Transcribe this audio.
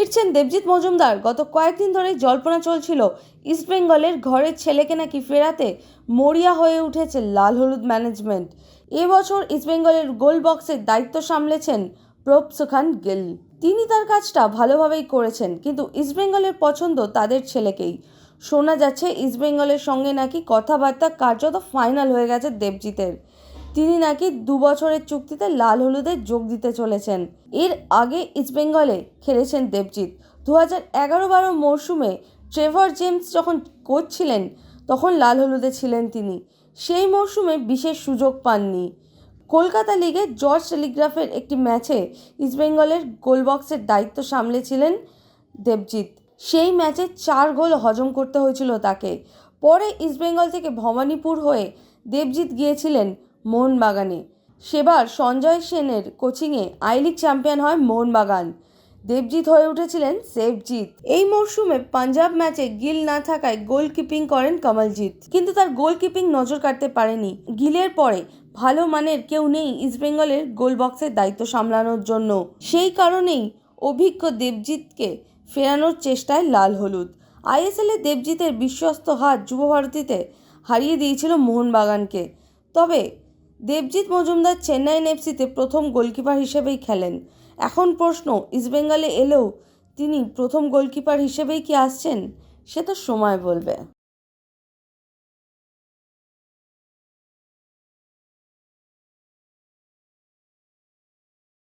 ফিরছেন দেবজিৎ মজুমদার। গত কয়েকদিন ধরেই জল্পনা চলছিল ইস্টবেঙ্গলের ঘরের ছেলেকে নাকি ফেরাতে মরিয়া হয়ে উঠেছে লাল হলুদ ম্যানেজমেন্ট। এবছর ইস্টবেঙ্গলের গোল বক্সের দায়িত্ব সামলেছেন প্রভ সুখান গিল। তিনি তার কাজটা ভালোভাবেই করেছেন, কিন্তু ইস্টবেঙ্গলের পছন্দ তাদের ছেলেকেই। শোনা যাচ্ছে ইস্টবেঙ্গলের সঙ্গে নাকি কথাবার্তা কার্যত ফাইনাল হয়ে গেছে দেবজিতের। তিনি নাকি দু বছরের চুক্তিতে লাল হলুদে যোগ দিতে চলেছেন। এর আগে ইস্টবেঙ্গলে খেলেছেন দেবজিৎ। দু হাজার এগারো বারো মরশুমে ট্রেভার জেমস যখন কোচ ছিলেন, তখন লাল হলুদে ছিলেন তিনি। সেই মরশুমে বিশেষ সুযোগ পাননি। কলকাতা লিগে জর্জ টেলিগ্রাফের একটি ম্যাচে ইস্টবেঙ্গলের গোলবক্সের দায়িত্ব সামলেছিলেন দেবজিৎ। সেই ম্যাচে চার গোল হজম করতে হয়েছিল তাকে। পরে ইস্টবেঙ্গল থেকে ভবানীপুর হয়ে দেবজিৎ গিয়েছিলেন মোহনবাগানে। সেবার সঞ্জয় সেনের কোচিংয়ে আই লিগ চ্যাম্পিয়ন হয় মোহনবাগান। দেবজিৎ হয়ে উঠেছিলেন সেভজিৎ এই মরশুমে পাঞ্জাব ম্যাচে গিল না থাকায় গোলকিপিং করেন কমলজিৎ। কিন্তু তার গোলকিপিং নজর কাটতে পারেনি। গিলের পরে ভালো মানের কেউ নেই ইস্টবেঙ্গলের গোল বক্সের দায়িত্ব সামলানোর জন্য। সেই কারণেই অভিজ্ঞ দেবজিৎকে ফেরানোর চেষ্টায় লাল হলুদ। আইএসএলে দেবজিতের বিশ্বস্ত হাত যুবভারতীতে হারিয়ে দিয়েছিল মোহনবাগানকে। তবে দেবজিৎ মজুমদার চেন্নাইন এফসিতে প্রথম গোলকিপার হিসেবেই খেলেন। এখন প্রশ্ন ইস্টবেঙ্গলে এলেও তিনি প্রথম গোলকিপার হিসেবেই কি আসছেন? সে তো সময় বলবে।